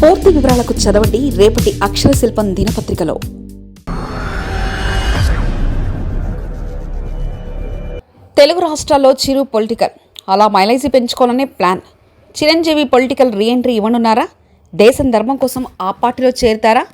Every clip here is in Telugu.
పూర్తి వివరాలకు చదవండి రేపటి అక్షర శిల్పం దినపత్రికలో. తెలుగు రాష్ట్రాల్లో చిరు పొలిటికల్. అలా మైలేజీ పెంచుకోవాలనే ప్లాన్. చిరంజీవి పొలిటికల్ రీఎంట్రీ ఇవ్వనున్నారా? దేశం ధర్మం కోసం ఆ పార్టీలో చేరుతారా?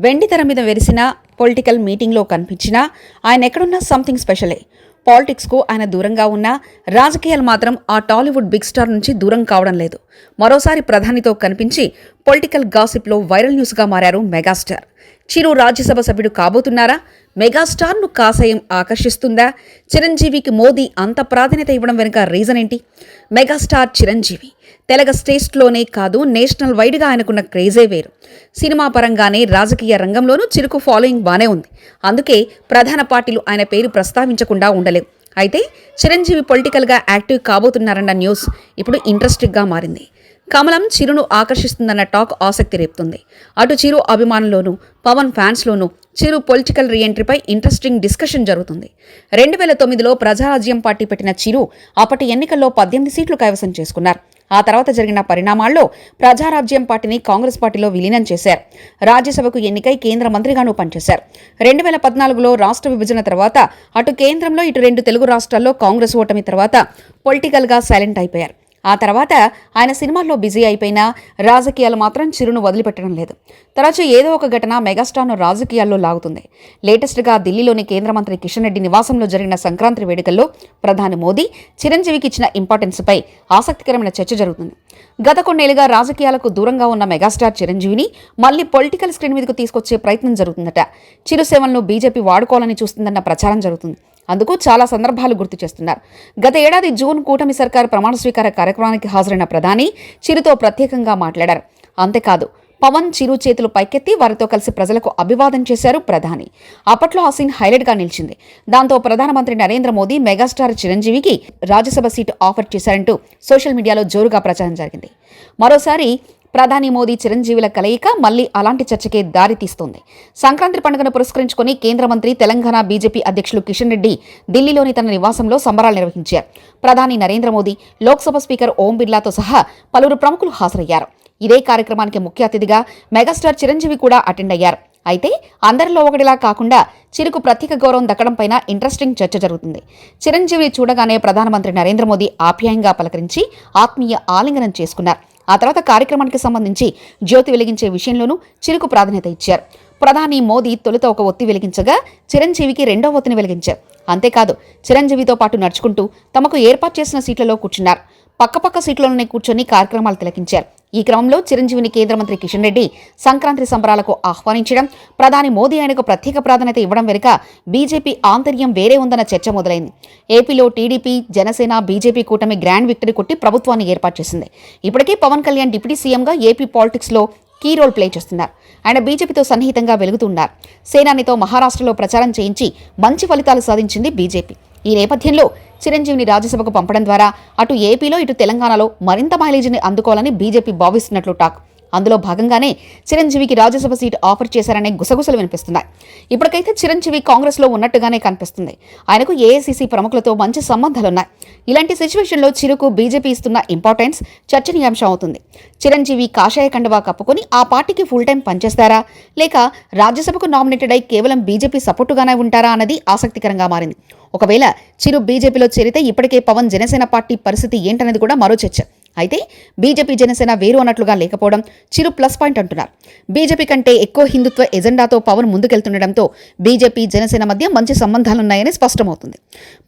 వెండి తెర మీద వెరిసిన పొలిటికల్ మీటింగ్లో కనిపించినా ఆయన ఎక్కడున్నా సంథింగ్ స్పెషలే. పాలిటిక్స్కు ఆయన దూరంగా ఉన్నా రాజకీయాలు మాత్రం ఆ టాలీవుడ్ బిగ్ స్టార్ నుంచి దూరం కావడం లేదు. మరోసారి ప్రధానితో కనిపించి పొలిటికల్ గాసిప్లో వైరల్ న్యూస్గా మారారు మెగాస్టార్. చిరు రాజ్యసభ సభ్యుడు కాబోతున్నారా? మెగాస్టార్ను కాషాయం ఆకర్షిస్తుందా? చిరంజీవికి మోదీ అంత ప్రాధాన్యత ఇవ్వడం వెనుక రీజన్ ఏంటి? మెగాస్టార్ చిరంజీవి. తెలగ స్టేస్ట్లోనే కాదు నేషనల్ వైడ్గా ఆయనకున్న క్రేజే వేరు. సినిమా పరంగానే రాజకీయ రంగంలోనూ చిరుకు ఫాలోయింగ్ బానే ఉంది. అందుకే ప్రధాన పార్టీలు ఆయన పేరు ప్రస్తావించకుండా ఉండలేవు. అయితే చిరంజీవి పొలిటికల్గా యాక్టివ్ కాబోతున్నారన్న న్యూస్ ఇప్పుడు ఇంట్రెస్టింగ్గా మారింది. కమలం చిరును ఆకర్షిస్తుందన్న టాక్ ఆసక్తి రేపుతుంది. అటు చిరు అభిమానుల్లోనూ పవన్ ఫ్యాన్స్లోనూ చిరు పొలిటికల్ రీఎంట్రీపై ఇంట్రెస్టింగ్ డిస్కషన్ జరుగుతుంది. రెండు వేల తొమ్మిదిలో ప్రజారాజ్యం పార్టీ పెట్టిన చిరు అప్పటి ఎన్నికల్లో పద్దెనిమిది సీట్లు కైవసం చేసుకున్నారు. ఆ తర్వాత జరిగిన పరిణామాల్లో ప్రజారాజ్యం పార్టీని కాంగ్రెస్ పార్టీలో విలీనం చేశారు. రాజ్యసభకు ఎన్నికై కేంద్ర మంత్రిగాను పనిచేశారు. రెండు వేల పద్నాలుగులో రాష్ట్ర విభజన తర్వాత అటు కేంద్రంలో ఇటు రెండు తెలుగు రాష్ట్రాల్లో కాంగ్రెస్ ఓటమి తర్వాత పొలిటికల్గా సైలెంట్ అయిపోయారు. ఆ తర్వాత ఆయన సినిమాల్లో బిజీ అయిపోయినా రాజకీయాలు మాత్రం చిరును వదిలిపెట్టడం లేదు. తరచూ ఏదో ఒక ఘటన మెగాస్టార్ను రాజకీయాల్లో లాగుతుంది. లేటెస్ట్గా ఢిల్లీలోని కేంద్ర మంత్రి కిషన్ రెడ్డి నివాసంలో జరిగిన సంక్రాంతి వేడుకల్లో ప్రధాని మోదీ చిరంజీవికి ఇచ్చిన ఇంపార్టెన్స్పై ఆసక్తికరమైన చర్చ జరుగుతుంది. గత కొన్నేళ్ళుగా రాజకీయాలకు దూరంగా ఉన్న మెగాస్టార్ చిరంజీవిని మళ్ళీ పొలిటికల్ స్క్రీన్ మీదకు తీసుకొచ్చే ప్రయత్నం జరుగుతుందట. చిరు సేవలను బీజేపీ వాడుకోవాలని చూస్తుందన్న ప్రచారం జరుగుతుంది. అందుకు చాలా సందర్భాలు గుర్తు చేస్తున్నారు. గత ఏడాది జూన్ కూటమి సర్కార్ ప్రమాణ స్వీకార కార్యక్రమానికి హాజరైన ప్రధాని చిరుతో ప్రత్యేకంగా మాట్లాడారు. అంతేకాదు పవన్ చిరు చేతులు పైకెత్తి వారితో కలిసి ప్రజలకు అభివాదం చేశారు ప్రధాని. అప్పట్లో ఆ సీన్ హైలైట్గా నిలిచింది. దాంతో ప్రధానమంత్రి నరేంద్ర మోదీ మెగాస్టార్ చిరంజీవికి రాజ్యసభ సీటు ఆఫర్ చేశారంటూ సోషల్ మీడియాలో జోరుగా ప్రచారం జరిగింది. మరోసారి ప్రధాని మోదీ చిరంజీవుల కలయిక మళ్ళీ అలాంటి చర్చకే దారితీస్తోంది సంక్రాంతి పండుగను పురస్కరించుకుని కేంద్ర మంత్రి తెలంగాణ బీజేపీ అధ్యక్షులు కిషన్ రెడ్డి ఢిల్లీలోని తన నివాసంలో సంబరాలు నిర్వహించారు. ప్రధాని నరేంద్ర మోదీ లోక్సభ స్పీకర్ ఓం బిర్లాతో సహా పలువురు ప్రముఖులు హాజరయ్యారు. ఇదే కార్యక్రమానికి ముఖ్య అతిథిగా మెగాస్టార్ చిరంజీవి కూడా అటెండ్ అయ్యారు. అయితే అందరిలో ఒకటిలా కాకుండా చిరుకు ప్రత్యేక గౌరవం దక్కడంపైన ఇంట్రెస్టింగ్ చర్చ జరుగుతుంది. చిరంజీవిని చూడగానే ప్రధానమంత్రి నరేంద్ర మోదీ ఆప్యాయంగా పలకరించి ఆత్మీయ ఆలింగనం చేసుకున్నారు. ఆ తర్వాత కార్యక్రమానికి సంబంధించి జ్యోతి వెలిగించే విషయంలోనూ చిరుకు ప్రాధాన్యత ఇచ్చారు. ప్రధాని మోదీ తొలుత ఒక ఒత్తి వెలిగించగా చిరంజీవికి రెండో ఒత్తిని వెలిగించారు. అంతేకాదు చిరంజీవితో పాటు నడుచుకుంటూ తమకు ఏర్పాటు చేసిన సీట్లలో కూర్చున్నారు. పక్కపక్క సీట్లలోనే కూర్చొని కార్యక్రమాలు తిలకించారు. ఈ క్రమంలో చిరంజీవిని కేంద్ర మంత్రి కిషన్ రెడ్డి సంక్రాంతి సంబరాలకు ఆహ్వానించడం ప్రధాని మోదీ ఆయనకు ప్రత్యేక ప్రాధాన్యత ఇవ్వడం వెనుక బీజేపీ ఆంతర్యం వేరే ఉందన్న చర్చ మొదలైంది. ఏపీలో టీడీపీ జనసేన బీజేపీ కూటమి గ్రాండ్ విక్టరీ కొట్టి ప్రభుత్వాన్ని ఏర్పాటు చేసింది. ఇప్పటికే పవన్ కళ్యాణ్ డిప్యూటీ సీఎంగా ఏపీ పాలిటిక్స్లో కీ రోల్ ప్లే చేస్తున్నారు. ఆయన బీజేపీతో సన్నిహితంగా వెలుగుతున్నారు. సేనానితో మహారాష్ట్రలో ప్రచారం చేయించి మంచి ఫలితాలు సాధించింది బీజేపీ. ఈ నేపథ్యంలో చిరంజీవిని రాజ్యసభకు పంపడం ద్వారా అటు ఏపీలో ఇటు తెలంగాణలో మరింత మైలేజీని అందుకోవాలని బీజేపీ భావిస్తున్నట్లు టాక్. అందులో భాగంగానే చిరంజీవికి రాజ్యసభ సీట్ ఆఫర్ చేశారనే గుసగుసలు వినిపిస్తున్నాయి. ఇప్పటికైతే చిరంజీవి కాంగ్రెస్లో ఉన్నట్టుగానే కనిపిస్తుంది. ఆయనకు ఏఐసీసీ ప్రముఖులతో మంచి సంబంధాలున్నాయి. ఇలాంటి సిచ్యువేషన్లో చిరుకు బీజేపీ ఇస్తున్న ఇంపార్టెన్స్ చర్చనీయాంశం అవుతుంది. చిరంజీవి కాషాయ కండువా కప్పుకొని ఆ పార్టీకి ఫుల్ టైం పనిచేస్తారా? లేక రాజ్యసభకు నామినేటెడ్ అయి కేవలం బీజేపీ సపోర్టుగానే ఉంటారా అన్నది ఆసక్తికరంగా మారింది. ఒకవేళ చిరు బీజేపీలో చేరితే ఇప్పటికే పవన్ జనసేన పార్టీ పరిస్థితి ఏంటనేది కూడా మరో చర్చ. అయితే బీజేపీ జనసేన వేరు అన్నట్లుగా లేకపోవడం చిరు ప్లస్ పాయింట్ అంటున్నారు. బీజేపీ కంటే ఎక్కువ హిందుత్వ ఎజెండాతో పవన్ ముందుకెళ్తుండటంతో బీజేపీ జనసేన మధ్య మంచి సంబంధాలున్నాయని స్పష్టమవుతుంది.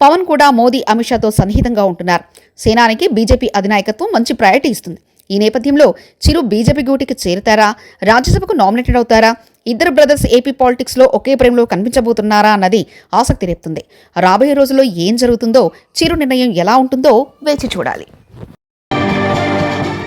పవన్ కూడా మోదీ అమిత్ షాతో సన్నిహితంగా ఉంటున్నారు. సేనానికి బీజేపీ అధినాయకత్వం మంచి ప్రయారిటీ ఇస్తుంది. ఈ నేపథ్యంలో చిరు బీజేపీ గూటికి చేరుతారా? రాజ్యసభకు నామినేటెడ్ అవుతారా? ఇద్దరు బ్రదర్స్ ఏపీ పాలిటిక్స్లో ఒకే ప్రేమలో కనిపించబోతున్నారా అన్నది ఆసక్తి రేపుతుంది. రాబోయే రోజుల్లో ఏం జరుగుతుందో చిరు నిర్ణయం ఎలా ఉంటుందో వేచి చూడాలి.